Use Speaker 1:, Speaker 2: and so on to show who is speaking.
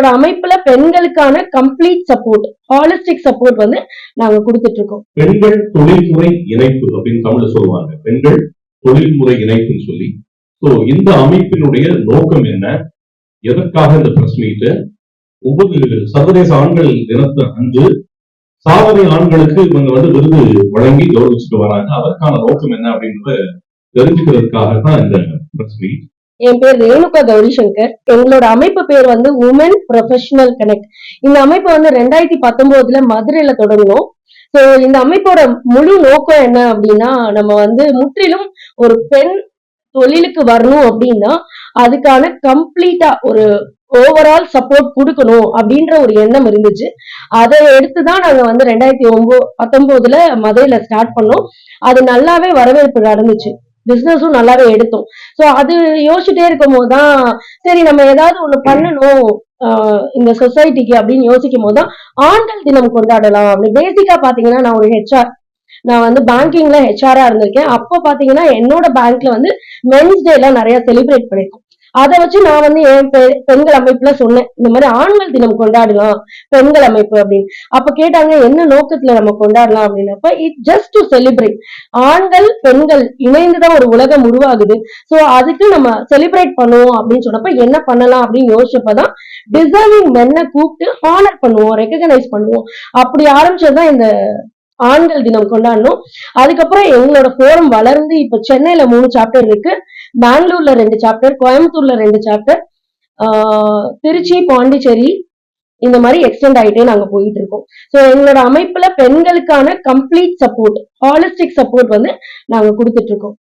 Speaker 1: எங்களோட அமைப்புல பெண்களுக்கான கம்ப்ளீட் சப்போர்ட் ஹாலிஸ்டிக் சப்போர்ட் வந்து நாங்க கொடுத்துட்டு இருக்கோம்
Speaker 2: பெண்கள் தொழில்முறை இணைப்பு அப்படின்னு தமிழ்ல சொல்லுவாங்க. பெண்கள் தொழில்முறை இணைப்புன்னு சொல்லி. சோ இந்த அமைப்பினுடைய நோக்கம் என்ன? எதற்காக இந்த பிரஸ் மீட் ஒவ்வொரு சர்வதேச ஆண்கள் தினத்தை அன்று சாதனை ஆண்களுக்கு இவங்க வந்து விருது வழங்கி கௌரவிச்சுட்டு வராங்க. அதற்கான நோக்கம் என்ன அப்படின்றத தெரிஞ்சுக்கிறதுக்காக தான் இந்த பிரஸ் மீட்
Speaker 1: என் பேர் ரேணுகா கௌரி சங்கர் எங்களோட அமைப்பு பேர் வந்து உமன் ப்ரொஃபஷனல் கனெக்ட் இந்த அமைப்பு வந்து ரெண்டாயிரத்தி பத்தொன்பதுல மதுரையில தொடங்கணும் ஸோ இந்த அமைப்போட முழு நோக்கம் என்ன அப்படின்னா நம்ம வந்து முற்றிலும் ஒரு பெண் தொழிலுக்கு வரணும் அப்படின்னா அதுக்கான கம்ப்ளீட்டா ஒரு ஓவரால் சப்போர்ட் கொடுக்கணும் அப்படின்ற ஒரு எண்ணம் இருந்துச்சு. அதை எடுத்துதான் நாங்க வந்து ரெண்டாயிரத்தி ஒன்பது பத்தொன்பதுல மதுரையில ஸ்டார்ட் பண்ணோம். அது நல்லாவே வரவேற்பு நடந்துச்சு. பிசினஸும் நல்லாவே எடுத்தோம். சோ அது யோசிச்சுட்டே இருக்கும் போதுதான் சரி நம்ம ஏதாவது ஒண்ணு பண்ணணும் ஆஹ் இந்த சொசைட்டிக்கு அப்படின்னு யோசிக்கும் போதுதான் ஆண்கள் தினம் கொண்டாடலாம் அப்படின்னு. பேசிக்கா பாத்தீங்கன்னா நான் ஒரு ஹெச்ஆர் நான் வந்து பேங்கிங்ல ஹெச்ஆரா இருந்திருக்கேன். அப்ப பாத்தீங்கன்னா என்னோட பேங்க்ல வந்து மென்ஸ் டே எல்லாம் நிறைய செலிப்ரேட் பண்ணிருக்கோம். அதை வச்சு நான் வந்து என் பெ- பெண்கள் அமைப்புல சொன்னேன். இந்த மாதிரி ஆண்கள் தினம் கொண்டாடலாம் பெண்கள் அமைப்பு அப்படின்னு. அப்ப கேட்டாங்க என்ன நோக்கத்துல நம்ம கொண்டாடலாம் அப்படின்னப்ப இட் ஜஸ்ட் டு செலிப்ரேட் ஆண்கள் பெண்கள் இணைந்துதான் ஒரு உலகம் உருவாகுது. சோ அதுக்கு நம்ம செலிப்ரேட் பண்ணுவோம் அப்படின்னு சொன்னப்ப என்ன பண்ணலாம் அப்படின்னு யோசிச்சப்பதான் டிசர்விங் மென்னை கூப்பிட்டு ஹானர் பண்ணுவோம் ரெக்கக்னைஸ் பண்ணுவோம். அப்படி ஆரம்பிச்சதுதான் இந்த ஆண்கள் தினம் கொண்டாடணும். அதுக்கப்புறம் எங்களோட ஃபோரம் வளர்ந்து இப்ப சென்னையில மூணு சாப்டர் இருக்கு. பெங்களூர்ல ரெண்டு சாப்டர் கோயம்புத்தூர்ல ரெண்டு சாப்டர் திருச்சி பாண்டிச்சேரி இந்த மாதிரி எக்ஸ்டெண்ட் ஆகிட்டே நாங்க போயிட்டு இருக்கோம். ஸோ எங்களோட அமைப்புல பெண்களுக்கான கம்ப்ளீட் சப்போர்ட் ஹாலிஸ்டிக் சப்போர்ட் வந்து நாங்க கொடுத்துட்டு இருக்கோம்.